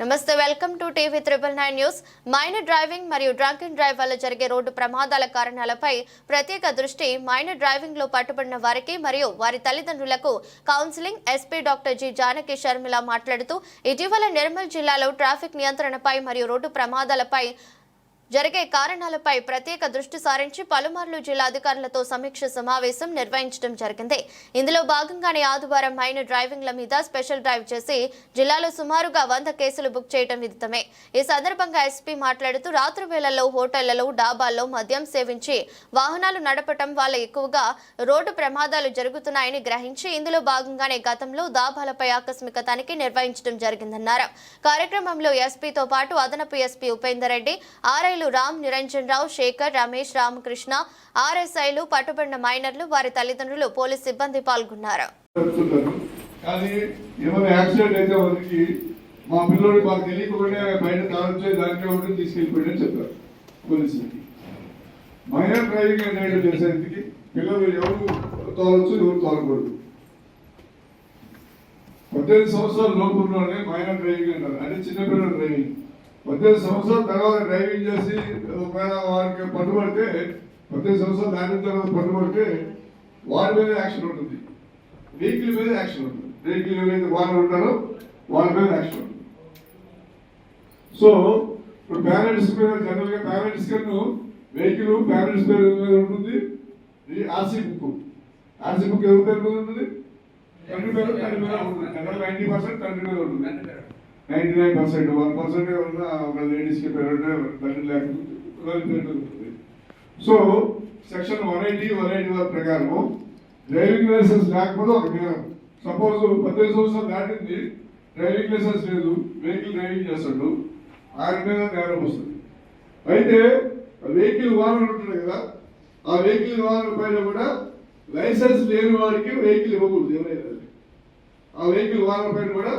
నమస్తే welcome to TV triple nine news. Minor driving మరియు drunk and drive వల్ల జరిగే రోడ్డు ప్రమాదాల కారణాలపై ప్రత్యేక దృష్టి మైనర్ డ్రైవింగ్లో పట్టుబడిన వారికి మరియు వారి తల్లిదండ్రులకు counselling SP doctor G Janaki Sharmila మాట్లాడుతూ ఇటీవల నిర్మల్ జిల్లాలో ట్రాఫిక్ నియంత్రణపై మరియు రోడ్డు ప్రమాదాలపై జరిగే కారణాలపై ప్రత్యేక దృష్టి సారించి పలుమార్లు జిల్లా అధికారులతో సమీక్ష సమావేశం నిర్వహించడం జరిగింది. ఇందులో భాగంగానే ఆదివారం మైనర్ డ్రైవింగ్ల మీద స్పెషల్ డ్రైవ్ చేసి జిల్లాలో సుమారుగా వంద కేసులు బుక్ చేయడం విదితమే ఈ సందర్భంగా ఎస్పీ మాట్లాడుతూ రాత్రి వేళల్లో హోటళ్ళలో డాబాల్లో మద్యం సేవించి వాహనాలు నడపటం వల్ల ఎక్కువగా రోడ్డు ప్రమాదాలు జరుగుతున్నాయని గ్రహించి ఇందులో భాగంగానే గతంలో దాబాలపై ఆకస్మిక తనిఖీ నిర్వహించడం జరిగిందన్నారు. కార్యక్రమంలో ఎస్పీతో పాటు అదనపు ఎస్పీ ఉపేందర్ రెడ్డి ఆర్ఐలు రామ్ నిరంజన్ రావు శేఖర్ రమేష్ రామకృష్ణ ఆర్ఎస్ఐలు పట్టుబడిన మైనర్లు వారి తల్లిదండ్రులు పోలీస్ సిబ్బంది పాల్గొన్నారు. కానీ ఏమైనా యాక్సిడెంట్ అయితే వారికి మా పిల్లోడు మాకు తెలియకుండా బయట తాగొచ్చే దానికి ఒకటి తీసుకెళ్ళిపోయాడని చెప్పారు పోలీసులకి. మైనర్ డ్రైవింగ్ అనేది చేసేందుకు పిల్లలు ఎవరు తోలొచ్చు ఎవరు తోలకూడదు పద్దెనిమిది సంవత్సరాల లోపు ఉన్నోళ్ళని మైనర్ డ్రైవింగ్ అంటారు. అంటే చిన్నపిల్లల డ్రైవింగ్. పద్దెనిమిది సంవత్సరాల తర్వాత డ్రైవింగ్ చేసి ఒకవేళ వారికి పట్టుబడితే పద్దెనిమిది సంవత్సరాలు దాటిన తర్వాత పట్టుబడితే వారి మీద యాక్షన్ ఉంటుంది. వెహికల్ మీద యాక్షన్ ఉంటుంది. వెహికల్ ఏదైతే వాళ్ళు ఉంటారో వాళ్ళ మీద యాక్షన్ ఉంటుంది. సో ఇప్పుడు పేరెంట్స్ మీద జనరల్గా పేరెంట్స్ కన్నా వెహికల్ పేరెంట్స్ పేరు మీద ఉంటుంది. ఇది ఆర్సీ బుక్. ఆర్సీ బుక్ ఎవరి పేరు మీద ఉంటుంది? తండ్రి పేరు. తండ్రి మీద ఉంటుంది. జనరల్ నైన్టీ పర్సెంట్ తండ్రి మీద ఉంటుంది. Ninety nine percent one percent ఒక లేడీస్కి కి పేరు లేకపోతే so section one eighty one eighty one ప్రకారము డ్రైవింగ్ లైసెన్స్ లేకపోతే ఒక నేరం సపోజ్ పద్దెనిమిది సంవత్సరాలు దాటింది డ్రైవింగ్ లైసెన్స్ లేదు వెహికల్ డ్రైవింగ్ చేస్తాడు ఆయన మీద నేరం వస్తుంది. అయితే వెహికల్ వాహనం ఉంటుంది కదా ఆ వెహికల్ వాహనం పైన కూడా లైసెన్స్ లేని వారికి వెహికల్ ఇవ్వకూడదు ఎవరైనా. ఆ వెహికల్ వాహనం పైన కూడా